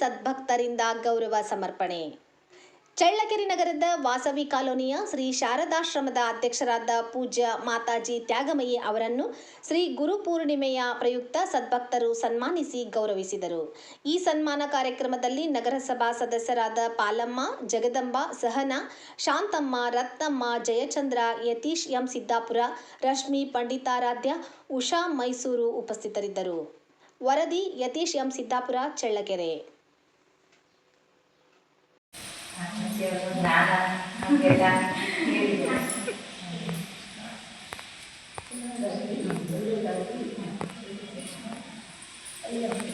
ಸದ್ಭಕ್ತರಿಂದ ಗೌರವ ಸಮರ್ಪಣೆ. ಚಳ್ಳಕೆರೆ ನಗರದ ವಾಸವಿ ಕಾಲೋನಿಯ ಶ್ರೀ ಶಾರದಾಶ್ರಮದ ಅಧ್ಯಕ್ಷರಾದ ಪೂಜ್ಯ ಮಾತಾಜಿ ತ್ಯಾಗಮಯಿ ಅವರನ್ನು ಶ್ರೀ ಗುರು ಪೂರ್ಣಿಮೆಯ ಪ್ರಯುಕ್ತ ಸದ್ಭಕ್ತರು ಸನ್ಮಾನಿಸಿ ಗೌರವಿಸಿದರು. ಈ ಸನ್ಮಾನ ಕಾರ್ಯಕ್ರಮದಲ್ಲಿ ನಗರಸಭಾ ಸದಸ್ಯರಾದ ಪಾಲಮ್ಮ, ಜಗದಂಬ, ಸಹನಾ, ಶಾಂತಮ್ಮ, ರತ್ನಮ್ಮ, ಜಯಚಂದ್ರ, ಯತೀಶ್ ಎಂ ಸಿದ್ದಾಪುರ, ರಶ್ಮಿ, ಪಂಡಿತಾರಾಧ್ಯ, ಉಷಾ ಮೈಸೂರು ಉಪಸ್ಥಿತರಿದ್ದರು. ವರದಿ ಯತೀಶ್ ಎಂ ಸಿದ್ದಾಪುರ ಚಳ್ಳಕೆರೆ.